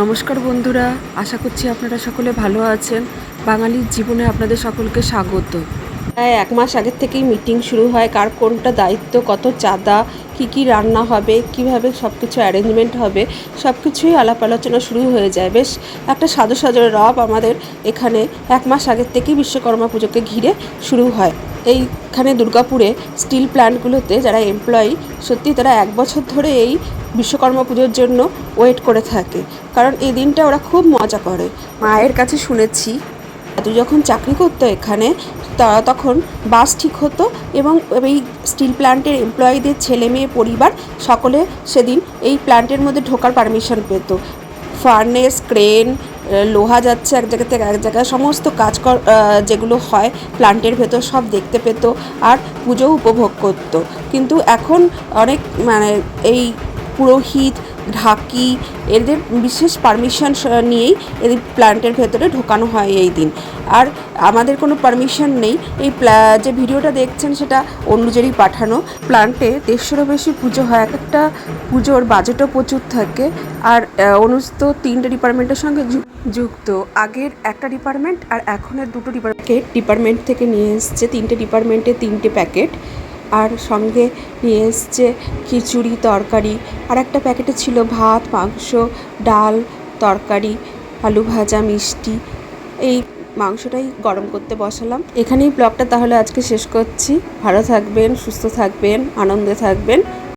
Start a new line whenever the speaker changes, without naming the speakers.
নমস্কার বন্ধুরা আশা করছি আপনারা সকলে ভালো আছেন। বাঙালির জীবনে আপনাদের সকলকে স্বাগত। প্রায় এক মাস আগের থেকেই মিটিং শুরু হয়। কার কোনটা দায়িত্ব, কত চাঁদা, কি কি রান্না হবে, কীভাবে সব কিছু অ্যারেঞ্জমেন্ট হবে সব কিছুই আলাপ আলোচনা শুরু হয়ে যায়। বেশ একটা সাজো সাজো রব আমাদের এখানে এক মাস আগের থেকেই বিশ্বকর্মা পুজোকে ঘিরে শুরু হয়। এইখানে দুর্গাপুরে স্টিল প্ল্যান্টগুলোতে যারা এমপ্লয়ি সত্যি তারা এক বছর ধরে এই বিশ্বকর্মা পুজোর জন্য ওয়েট করে থাকে। কারণ এই দিনটা ওরা খুব মজা করে। মায়ের কাছে শুনেছি দাদু যখন চাকরি করতো এখানে তারা তখন বাস ঠিক হতো এবং এই স্টিল প্ল্যান্টের এমপ্লয়িদের ছেলে মেয়ে পরিবার সকলে সেদিন এই প্ল্যান্টের মধ্যে ঢোকার পারমিশন পেত। ফার্নেস, ক্রেন লোহা যাচ্ছে এক জায়গা থেকে এক জায়গায়, সমস্ত কাজ যেগুলো হয় প্ল্যান্টের ভেতর সব দেখতে পেত আর পুজো উপভোগ করতো। কিন্তু এখন অনেক মানে এই পুরোহিত, ঢাকি এদের বিশেষ পারমিশন নিয়েই এদের প্ল্যান্টের ভেতরে ঢোকানো হয় এই দিন। আর আমাদের কোনো পারমিশন নেই। এই যে ভিডিওটা দেখছেন সেটা অনুযায়ী পাঠানো। প্ল্যান্টে দেড়শোরও বেশি পুজো হয়। এক একটা পুজোর বাজেটও প্রচুর থাকে। আর অনুজ তো তিনটে ডিপার্টমেন্টের সঙ্গে যুক্ত। আগের একটা ডিপার্টমেন্ট আর এখনের দুটো ডিপার্টমেন্ট ডিপার্টমেন্ট থেকে নিয়ে এসছে তিনটে ডিপার্টমেন্টে তিনটে প্যাকেট আর সঙ্গে নিয়ে এসছে খিচুড়ি, তরকারি। আর একটা প্যাকেটে ছিল ভাত, মাংস, ডাল, তরকারি, আলু ভাজা, মিষ্টি। এই মাংসটাই গরম করতে বসালাম। এখানেই ব্লগটা তাহলে আজকে শেষ করছি। ভালো থাকবেন, সুস্থ থাকবেন, আনন্দে থাকবেন।